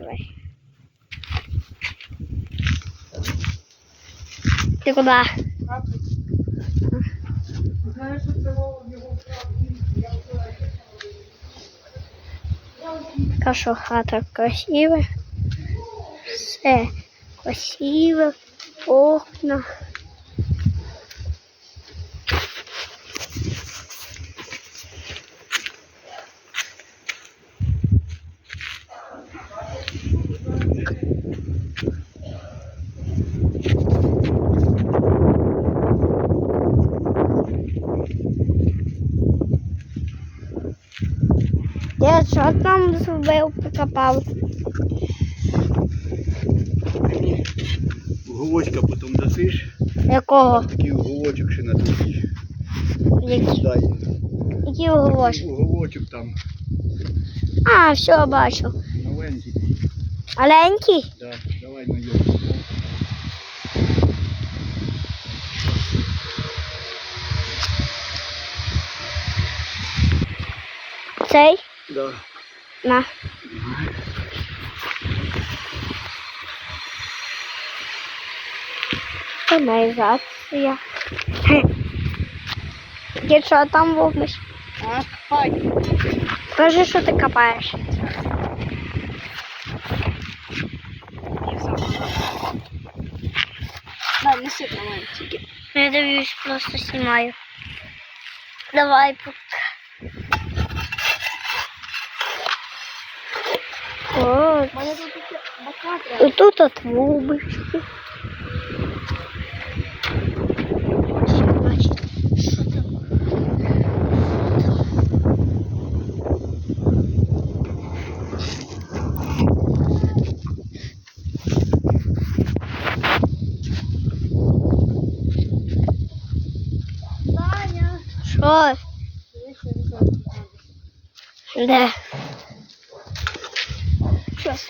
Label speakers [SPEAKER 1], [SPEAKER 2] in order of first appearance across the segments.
[SPEAKER 1] Давай. Ти куди?
[SPEAKER 2] Знаєш, що
[SPEAKER 1] що хата красива. Все красиво, Окна. Що там зробив, покопав?
[SPEAKER 3] Уголочка потім дасиш,
[SPEAKER 1] Якого?
[SPEAKER 3] такий уголочок ще надасиш.
[SPEAKER 1] Які?
[SPEAKER 3] Дай.
[SPEAKER 1] Які оголошення?
[SPEAKER 3] Уголочок там
[SPEAKER 1] А, все, бачу.
[SPEAKER 3] новенький.
[SPEAKER 1] Маленький?
[SPEAKER 3] Да, давай на його.
[SPEAKER 1] Цей?
[SPEAKER 3] Да.
[SPEAKER 1] На. Каналізація. Дід, що там вогнеш?
[SPEAKER 2] А, хай.
[SPEAKER 1] Скажи, що ти копаєш.
[SPEAKER 2] Да, неси давай тільки.
[SPEAKER 1] Я дивлюсь, просто знімаю. Давай пока. О,
[SPEAKER 2] У мене тут таке бака
[SPEAKER 1] і тут от трубочки. Бачите, що там?
[SPEAKER 2] Даня.
[SPEAKER 1] Що? Де?
[SPEAKER 2] Щас.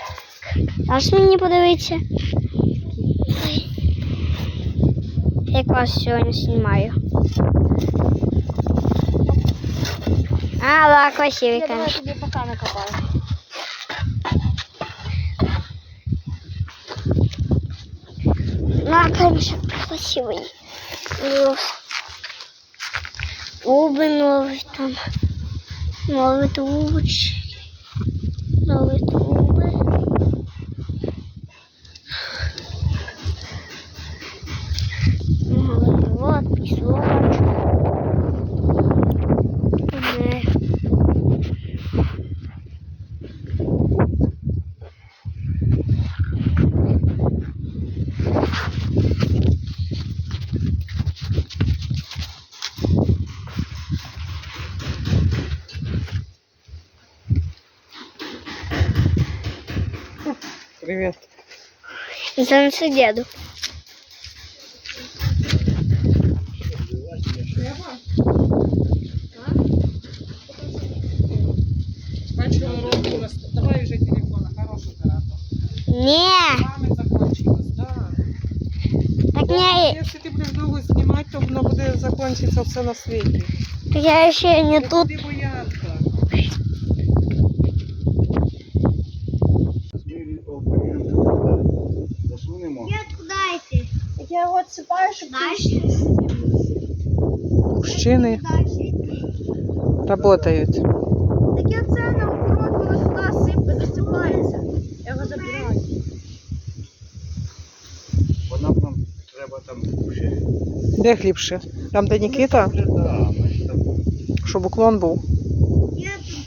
[SPEAKER 1] Аж мені подивитися. Як вас сьогодні знімаю. А, да, красивий,
[SPEAKER 2] Я давай
[SPEAKER 1] конечно.
[SPEAKER 2] тобі бака накопаю.
[SPEAKER 1] На, конечно, красивый. Ну, Трубы новые там. Новые трубочки. Занеси деду.
[SPEAKER 2] Треба? Бачу, руку роз... Давай вже телефон, хороший оператор.
[SPEAKER 1] Не,
[SPEAKER 2] Мами закончилось, да.
[SPEAKER 1] так не,
[SPEAKER 2] Якщо ти будеш довго знімати, то воно буде закінчитися все на світі.
[SPEAKER 1] так я ще не тут.
[SPEAKER 2] Ти боянка.
[SPEAKER 1] Куда йти?
[SPEAKER 2] Я його відсипаю, щоб
[SPEAKER 1] Дальше.
[SPEAKER 2] Мужчини працюють.
[SPEAKER 1] Так я це наоборот, воно сюди сипе, засипається.
[SPEAKER 2] Я його забираю.
[SPEAKER 3] Вона нам треба там ще.
[SPEAKER 2] Де хлібше? Там, де Нікіта, щоб уклон був.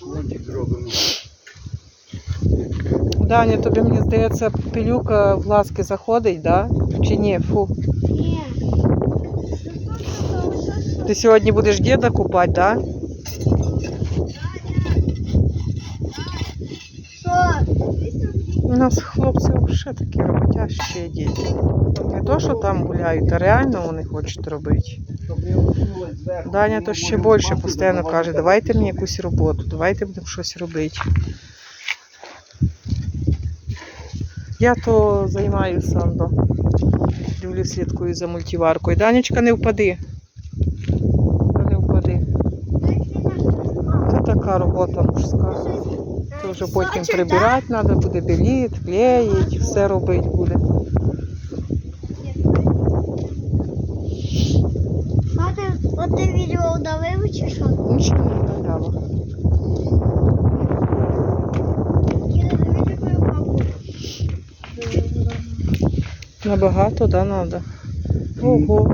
[SPEAKER 3] лонтик зробимо.
[SPEAKER 2] Даня, тобі мені здається, пилюка в ласки заходить, да? Чи ні? Фу.
[SPEAKER 1] Ні.
[SPEAKER 2] Ти сьогодні будеш діда купати, да? У нас хлопці вже такі роботящі діти. Не то, що там гуляють, а реально вони хочуть робити. Даня то ще більше постійно каже, давайте мені якусь роботу, давайте будемо щось робити. Я то займаюся сандо. Дивлюсь, слідкую за мультиваркою. Данечка, не впади. Та не впади. Це така робота мужська. вже потім прибирати треба буде, біліт, клеїть, все робити буде.
[SPEAKER 1] А ти, от ти відео удалив чи що?
[SPEAKER 2] Нічого не вдаляла.
[SPEAKER 1] Я не дивлюся твою папу.
[SPEAKER 2] Набагато, да, треба. Ого.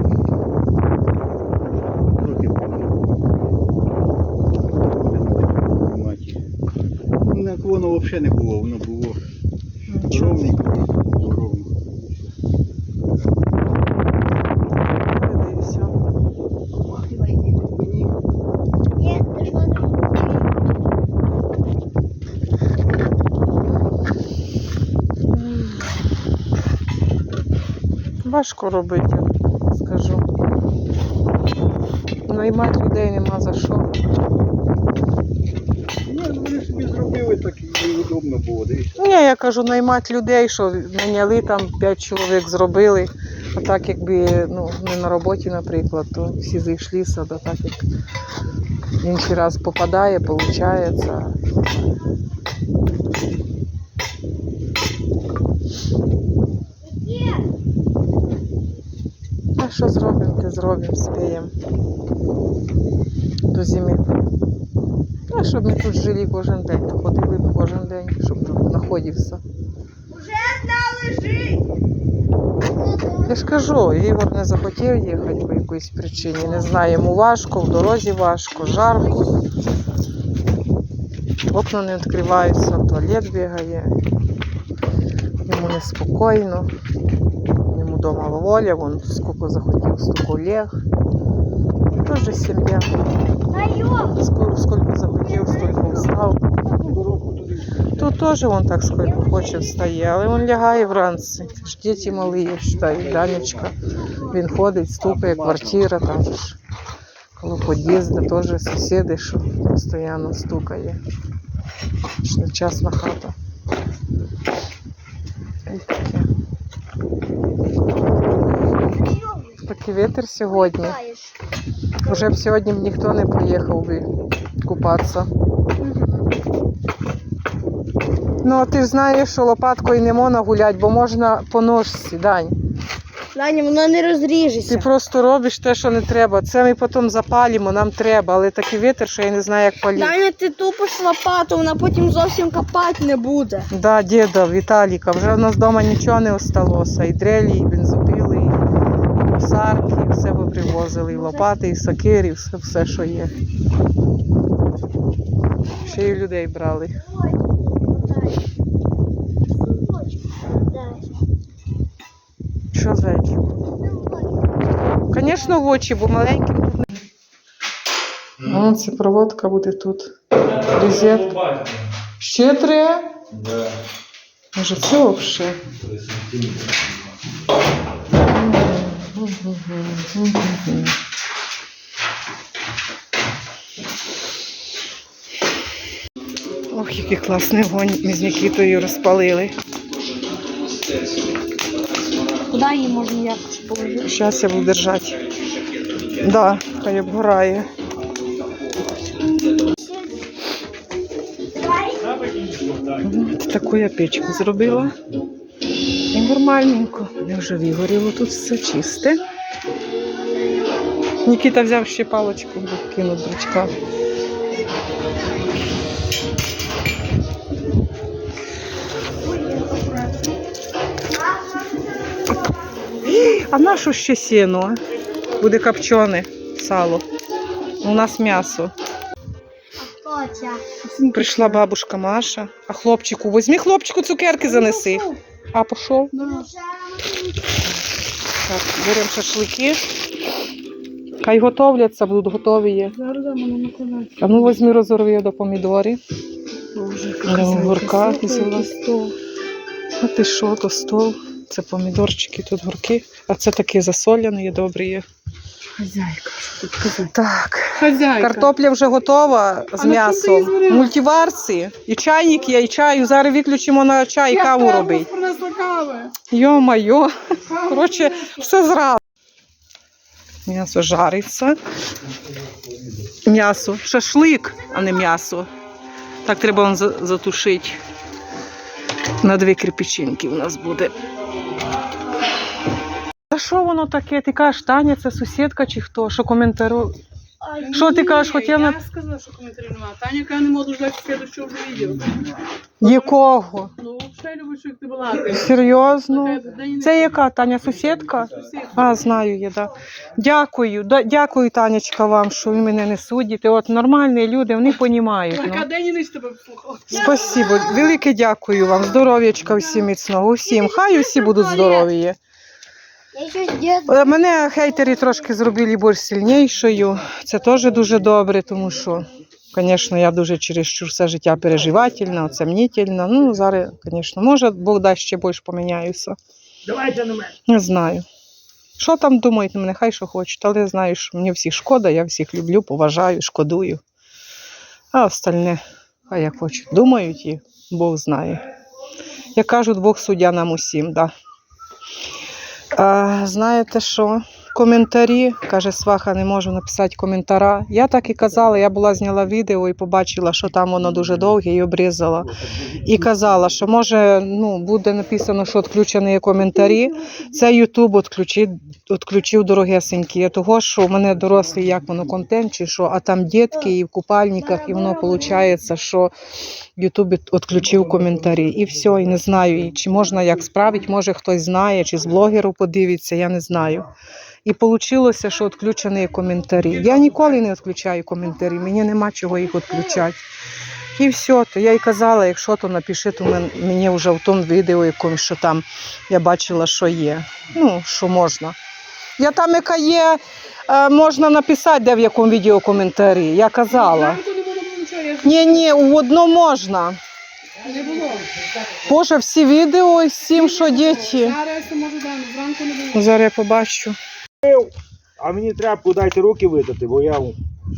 [SPEAKER 3] Трохи маті. Ну, як воно взагалі не було, воно було
[SPEAKER 2] Нічого.
[SPEAKER 3] ровненько, було ровно.
[SPEAKER 2] Дивися.
[SPEAKER 1] Ні, ти що не
[SPEAKER 2] Важко робити, я скажу. Наймати людей нема за що.
[SPEAKER 3] Ні, ну, вони собі зробили так і удобно було, дивіться.
[SPEAKER 2] Ні, я кажу, наймати людей, що наняли там 5 чоловік зробили. А так якби ну, не на роботі, наприклад, то всі зайшлися, да так як інший раз попадає, виходить.
[SPEAKER 1] Є.
[SPEAKER 2] Що зробимо, те зробимо, спіємо. До зими. А щоб ми тут жили кожен день, то ходили б кожен день, щоб тут знаходився.
[SPEAKER 1] Уже одна лежить.
[SPEAKER 2] Я ж кажу, Ігор не захотів їхати по якоїсь причині. Не знаю, йому важко, в дорозі важко, жарко. Окна не відкриваються, в туалет бігає. Йому неспокійно. Вдома воля, він скільки захотів, стільки лег. Теж сім'я.
[SPEAKER 1] Даю.
[SPEAKER 2] Скільки, скільки захотів, стільки встав. Тут теж він так скільки хоче встає, але він лягає вранці. Ж діти малі, я Данечка. Він ходить, стукає, квартира там ж. Коло під'їзду теж сусіди, що постійно стукає. Ж нечасна хата. І таке. Такий вітер сьогодні. Вже б сьогодні ніхто не поїхав би купатися. Ну, а ти ж знаєш, що лопаткою не можна гуляти, бо можна по ножці, Дань.
[SPEAKER 1] Даня, вона не
[SPEAKER 2] Ти просто робиш те, що не треба. Це ми потім запалимо, нам треба, але такий вітер, що я не знаю, як палити.
[SPEAKER 1] Даня, ти тупиш лопату, вона потім зовсім копати не буде.
[SPEAKER 2] Да, діда, Віталіка, вже в нас вдома нічого не осталося. І дрелі, і бензопили, і косарки, і все ви привозили, і лопати, і сокири, і все, все, що є. Ще й людей брали. Що зайчик? Звісно, в очі, бо маленьким тут не. О, це проводка буде тут. Розетка. Ще три?
[SPEAKER 3] Да.
[SPEAKER 2] Може, це взагалі? Ох, який класний вогонь ми з Нікітою розпалили.
[SPEAKER 1] Куди її можна якось положити?
[SPEAKER 2] Зараз я буду держати. Да, хай обгорає. Таку я печку зробила. Нормальненько. Я вже вигоріло тут все чисте. Нікіта взяв ще паличку, бо кинув дрючка. А на що ще сіно? Буде копчене сало. У нас м'ясо. Прийшла бабушка Маша. А хлопчику, візьми хлопчику цукерки занеси. А пішов. Так, беремо шашлики. Хай готовляться, будуть готові є. А ну возьми розорви до помідори. До огурка взяла. А ти що, то стол? Це помідорчики, тут гурки. А це такі засоляні, добрі є.
[SPEAKER 4] Хазяйка, що тут хазяйка?
[SPEAKER 2] Так,
[SPEAKER 4] Хазяйка.
[SPEAKER 2] картопля вже готова з
[SPEAKER 4] А на чому ти
[SPEAKER 2] м'ясом.
[SPEAKER 4] зварила?
[SPEAKER 2] Мультиварці. І чайник є, і чаю. Зараз виключимо на чай,
[SPEAKER 4] Я
[SPEAKER 2] каву
[SPEAKER 4] термос
[SPEAKER 2] робити.
[SPEAKER 4] принесла кави.
[SPEAKER 2] Йо-майо. Коротше, все зразу. М'ясо жариться. М'ясо. Шашлик, а не м'ясо. Так треба за- затушити. На дві кирпичинки у нас буде. Що воно таке? Ти кажеш, Таня, це сусідка чи хто? Що коментару? Що ти кажеш, хотіла на-
[SPEAKER 4] Я сказала, що коментарів немає. Таня каже, не можу ждати следующого вже відео.
[SPEAKER 2] Якого?
[SPEAKER 4] Ну, взагалі любиш, як ти балакаєш.
[SPEAKER 2] Серйозно?
[SPEAKER 4] Така, «Да не
[SPEAKER 2] Це яка Таня, сусідка?
[SPEAKER 4] сусідка».
[SPEAKER 2] А, знаю я, да. Дякую, да, дякую, Танечка, вам, що ви мене не судите. От нормальні люди, вони розуміють.
[SPEAKER 4] Так,
[SPEAKER 2] Ну.
[SPEAKER 4] а Дені не з тебе послухала.
[SPEAKER 2] Спасибо, велике дякую вам. Здоров'ячка всім міцного, всім. Хай усі будуть здорові.
[SPEAKER 1] Я щось дід.
[SPEAKER 2] Е, Мене хейтери трошки зробили більш сильнішою. Це теж дуже добре, тому що, звісно, я дуже чересчур все життя переживательна, оце мнітельна. Ну, зараз, звісно, може, Бог дасть ще більш поміняюся.
[SPEAKER 3] Давайте на мене.
[SPEAKER 2] Не знаю. Що там думають на мене, хай що хочуть, але знаю, що мені всіх шкода, я всіх люблю, поважаю, шкодую. А остальне, хай як хочуть. Думають і Бог знає. Як кажуть, Бог суддя нам усім, да. Знаєте що? Коментарі, каже сваха, не можу написати коментара. Я так і казала, я була зняла відео і побачила, що там воно дуже довге і обрізала. І казала, що може ну, буде написано, що відключені коментарі. Це Ютуб відключив, відключив дорогесенькі. Того, що в мене дорослий, як воно контент, чи що, а там дітки і в купальниках, і воно виходить, що Ютуб відключив коментарі. І все, і не знаю, чи можна як справити, може хтось знає, чи з блогеру подивиться, я не знаю. І вийшло, що відключені коментарі. Я ніколи не відключаю коментарі, мені нема чого їх відключати. І все, то я й казала, якщо то напишіть у мен- мені вже в тому відео якомусь, що там я бачила, що є. Ну, що можна. Я там, яка є, е, можна написати, де в якому відео коментарі. Я казала. Ні, ні, у одно можна.
[SPEAKER 4] не було.
[SPEAKER 2] Боже, всі відео цим, що діти.
[SPEAKER 4] Зараз я
[SPEAKER 2] побачу.
[SPEAKER 5] А мені тряпку дайте руки витати, бо я.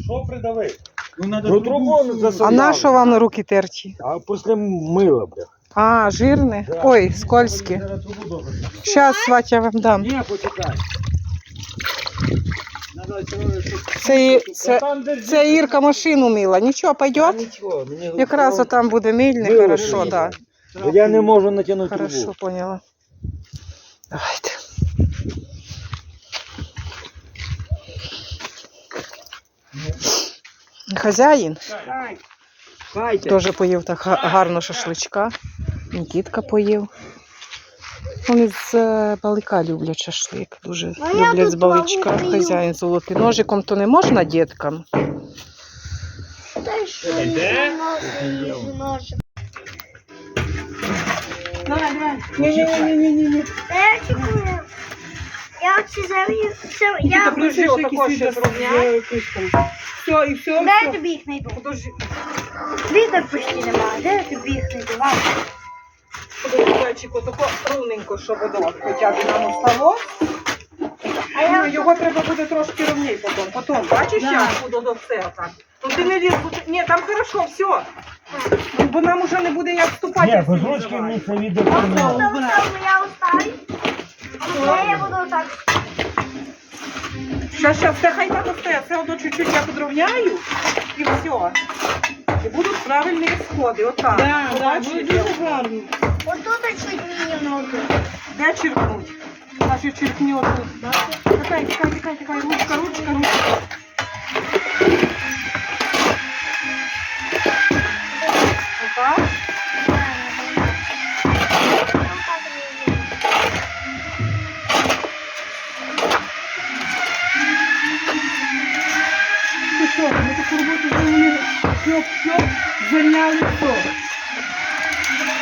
[SPEAKER 3] Що придавив? Ну, надо
[SPEAKER 5] Ну трубу.
[SPEAKER 2] А на що вам на руки терті?
[SPEAKER 5] А після мила, бля.
[SPEAKER 2] А, жирне? Ой, скользьке.
[SPEAKER 3] Зараз трубу добре.
[SPEAKER 2] Зараз, Сватя, вам дам.
[SPEAKER 5] Ні, почекай.
[SPEAKER 3] Надо цього, щоб-
[SPEAKER 2] Це, і- це,
[SPEAKER 5] Там держи.
[SPEAKER 2] це Ірка машину мила. Нічого,
[SPEAKER 5] Та
[SPEAKER 2] пойдет?
[SPEAKER 5] Нічого, мені
[SPEAKER 2] Якраз отам буде мильне,
[SPEAKER 5] Мило
[SPEAKER 2] хорошо,
[SPEAKER 5] мені.
[SPEAKER 2] да.
[SPEAKER 5] Бо Я не можу натягнути
[SPEAKER 2] Хорошо, поняла. Давайте. Хазяїн теж поїв так гарно шашличка. Нікітка поїв. Вони з е, балика люблять шашлик. Дуже
[SPEAKER 1] А
[SPEAKER 2] люблять з баличка. Хазяїн золотий. Ножиком то не можна діткам.
[SPEAKER 1] Та що.
[SPEAKER 4] Давай, давай.
[SPEAKER 2] Ні-ні-ні.
[SPEAKER 1] Я. Я оці зараз... це- Я...
[SPEAKER 2] Ти отако ще. Все, і все,
[SPEAKER 1] Де я
[SPEAKER 2] все.
[SPEAKER 1] тобі їх знайду?
[SPEAKER 2] Подожди,
[SPEAKER 1] Вітер почти немає. Де я тобі їх знайду?
[SPEAKER 2] Подожди, зайчик, отако ровненько, щоб воно хоча б нам остало.
[SPEAKER 1] А я...
[SPEAKER 2] Ну, його треба буде трошки рівніше потім. Потім, бачиш,
[SPEAKER 4] Да.
[SPEAKER 2] як буду до це отак. Ну ти не ліз, бо ти- ні, там хорошо, все. Ну, бо нам уже не буде як вступати.
[SPEAKER 5] Ні, без ручки мені це відео не
[SPEAKER 1] там я оставлю. А я буду так.
[SPEAKER 2] Щас, щас, це хай так остає, все одно чуть-чуть я подровняю і все. І будуть правильні сходи, отак.
[SPEAKER 4] Да, да, буде дуже гарно.
[SPEAKER 1] Отут чуть немного.
[SPEAKER 2] Де черкнуть? Наші черкні отут. Тикай, тикай, тикай, тикай, ручка, ручка, ручка.
[SPEAKER 4] Таку роботу зробили, щоб, щоб, звільняли все.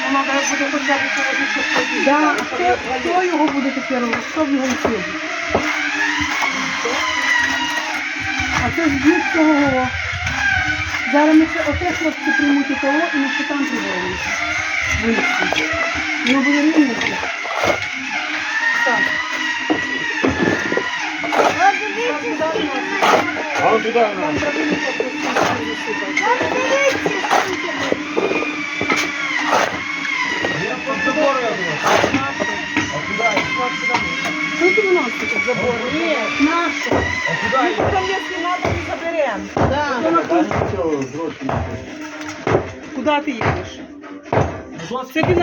[SPEAKER 2] Воно навіть буде хоча б сьогодні щось.
[SPEAKER 4] Да, хто, хто його буде тепер робити? Хто в його вчив? А це збіг цього. Зараз ми ще оте хлопці приймуть у того і ми ще там приберемо. Вилізти. Його буде рівно. Так.
[SPEAKER 1] От дивіться, скільки в мене.
[SPEAKER 5] А он туди на.
[SPEAKER 1] От дивіться, скільки.
[SPEAKER 5] Я под забор
[SPEAKER 4] Тут у нас тут забор. Ні, наша.
[SPEAKER 5] А куди?
[SPEAKER 2] Там, якщо треба, ми заберемо.
[SPEAKER 4] Да.
[SPEAKER 5] Дай нічого, з ручки.
[SPEAKER 2] Куди ти їдеш? Це ти